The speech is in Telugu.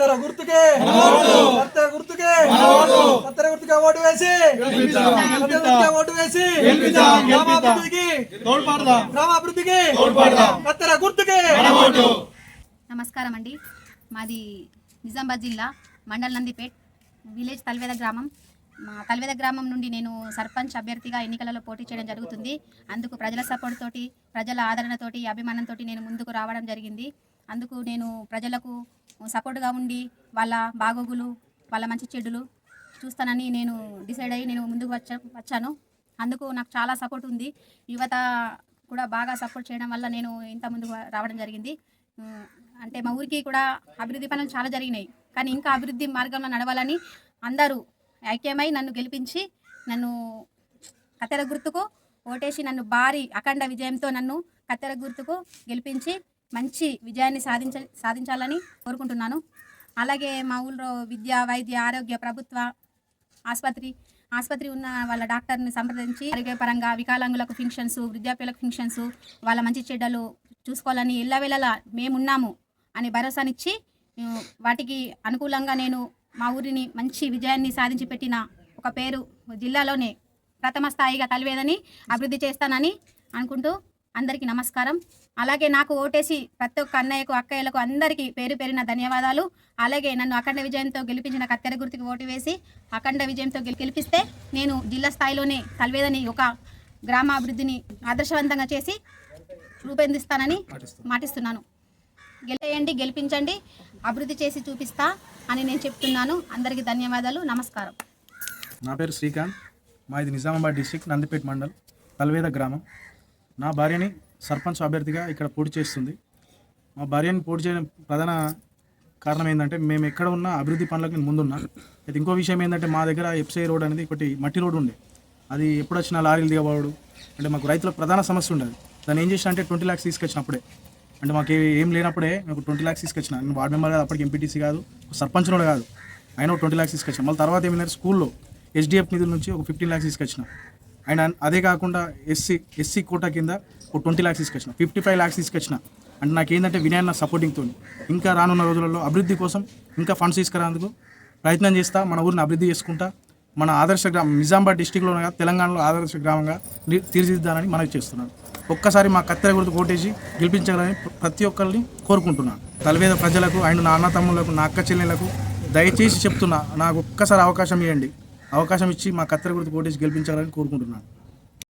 కత్తెర గుర్తుకే. కత్తెర గుర్తుకే. కత్తెర గుర్తుకే ఓటు వేసి. ఓటు వేసి. గ్రామాభివృద్ధికి. గ్రామాభివృద్ధికి. కత్తెర గుర్తుకే. నమస్కారం అండి. మాది నిజామాబాద్ జిల్లా మండల్ నందిపేట్ విలేజ్ తల్వేద గ్రామం. మా తల్వేద గ్రామం నుండి నేను సర్పంచ్ అభ్యర్థిగా ఎన్నికలలో పోటీ చేయడం జరుగుతుంది. అందుకు ప్రజల సపోర్ట్ తోటి ప్రజల ఆదరణతోటి అభిమానంతో నేను ముందుకు రావడం జరిగింది. అందుకు నేను ప్రజలకు సపోర్ట్గా ఉండి వాళ్ళ బాగోగులు వాళ్ళ మంచి చెడులు చూస్తానని నేను డిసైడ్ అయ్యి నేను ముందుకు వచ్చా వచ్చాను. అందుకు నాకు చాలా సపోర్ట్ ఉంది. యువత కూడా బాగా సపోర్ట్ చేయడం వల్ల నేను ఇంత ముందుకు రావడం జరిగింది. అంటే మా ఊరికి కూడా అభివృద్ధి పనులు చాలా జరిగినాయి. కానీ ఇంకా అభివృద్ధి మార్గంలో నడవాలని అందరూ ఐక్యమై నన్ను గెలిపించి నన్ను కత్తెర గుర్తుకు ఓటేసి నన్ను భారీ అఖండ విజయంతో నన్ను కత్తెర గుర్తుకు గెలిపించి మంచి విజయాన్ని సాధించ సాధించాలని కోరుకుంటున్నాను. అలాగే మా ఊళ్ళో విద్య వైద్య ఆరోగ్య ప్రభుత్వ ఆసుపత్రి ఆసుపత్రి ఉన్న వాళ్ళ డాక్టర్ని సంప్రదించి ఆరోగ్యపరంగా వికలాంగులకు ఫింక్షన్స్ వృద్ధాప్యులకు ఫింక్షన్స్ వాళ్ళ మంచి చెడ్డలు చూసుకోవాలని ఎల్లవేళలా మేమున్నాము అని భరోసానిచ్చి వాటికి అనుకూలంగా నేను మా ఊరిని మంచి విజయాన్ని సాధించి పెట్టిన ఒక పేరు జిల్లాలోనే ప్రథమ స్థాయిగా తలివేదని అభివృద్ధి చేస్తానని అనుకుంటూ అందరికీ నమస్కారం. అలాగే నాకు ఓటేసి ప్రతి ఒక్క అన్నయ్యకు అక్కయ్యలకు అందరికీ పేరు పేరిన ధన్యవాదాలు. అలాగే నన్ను అఖండ విజయంతో గెలిపించిన కత్తెర గుర్తుకి ఓటు వేసి అఖండ విజయంతో గెలి- గెలిపిస్తే నేను జిల్లా స్థాయిలోనే తల్వేదని ఒక గ్రామాభివృద్ధిని ఆదర్శవంతంగా చేసి రూపొందిస్తానని మాటిస్తున్నాను. గెలిచేయండి గెలిపించండి అభివృద్ధి చేసి చూపిస్తా అని నేను చెప్తున్నాను. అందరికీ ధన్యవాదాలు నమస్కారం. నా పేరు శ్రీకాంత్. మాది నిజామాబాద్ డిస్టిక్ నందిపేట మండల్ తల్వేద గ్రామం. నా భార్యని సర్పంచ్ అభ్యర్థిగా ఇక్కడ పోటీ చేస్తుంది. మా భార్యని పోటీ చేయడం ప్రధాన కారణం ఏంటంటే మేము ఎక్కడ ఉన్నా అభివృద్ధి పనులకు నేను ముందున్నా. అయితే ఇంకో విషయం ఏంటంటే మా దగ్గర ఎప్సై రోడ్ అనేది ఒకటి మట్టి రోడ్ ఉండే. అది ఎప్పుడు వచ్చినా లారీలు దిగబడు. అంటే మాకు రైతులకు ప్రధాన సమస్య ఉండేది. దాన్ని ఏం చేసిన అంటే ట్వంటీ ల్యాక్స్ తీసుకొచ్చినప్పుడే. అంటే మాకు ఏం లేనప్పుడే నాకు ట్వంటీ ల్యాక్స్ తీసుకొచ్చిన. నేను వార్డ్ మెంబర్ కాదు అప్పటికి ఎంపీటీసీ కాదు సర్పంచ్ కూడా కాదు. ఆయన ట్వంటీ ల్యాక్స్ తీసుకొచ్చిన. మళ్ళీ తర్వాత ఏమైందంటే స్కూల్లో హెచ్డిఎఫ్ నిధుల నుంచి ఒక ఫిఫ్టీన్ ల్యాక్స్ తీసుకొచ్చిన. అండ్ అదే కాకుండా ఎస్సీ ఎస్సీ కోటా కింద ఒక ట్వంటీ ల్యాక్స్ తీసుకొచ్చిన ఫిఫ్టీ ఫైవ్ ల్యాక్స్ తీసుకొచ్చిన అంటే నాకు ఏంటంటే వినయన్న సపోర్టింగ్తో ఇంకా రానున్న రోజులలో అభివృద్ధి కోసం ఇంకా ఫండ్స్ తీసుకురాందుకు ప్రయత్నం చేస్తా మన ఊరిని అభివృద్ధి చేసుకుంటా మన ఆదర్శ గ్రామం నిజామాబాద్ డిస్టిక్లో తెలంగాణలో ఆదర్శ గ్రామంగా ని- తీర్చిదిద్దాలని మనవి చేస్తున్నాను. ఒక్కసారి మా కత్తెర గుర్తు కోటేసి గెలిపించాలని ప్రతి ఒక్కరిని కోరుకుంటున్నాను తలవేద ప్రజలకు అండ్ నా అన్న నా అక్క చెల్లెలకు దయచేసి చెప్తున్నా నాకు ఒక్కసారి అవకాశం ఇవ్వండి. అవకాశం ఇచ్చి మా కత్తెర గుర్తు కోటేసి గెలిపించాలని కోరుకుంటున్నాను.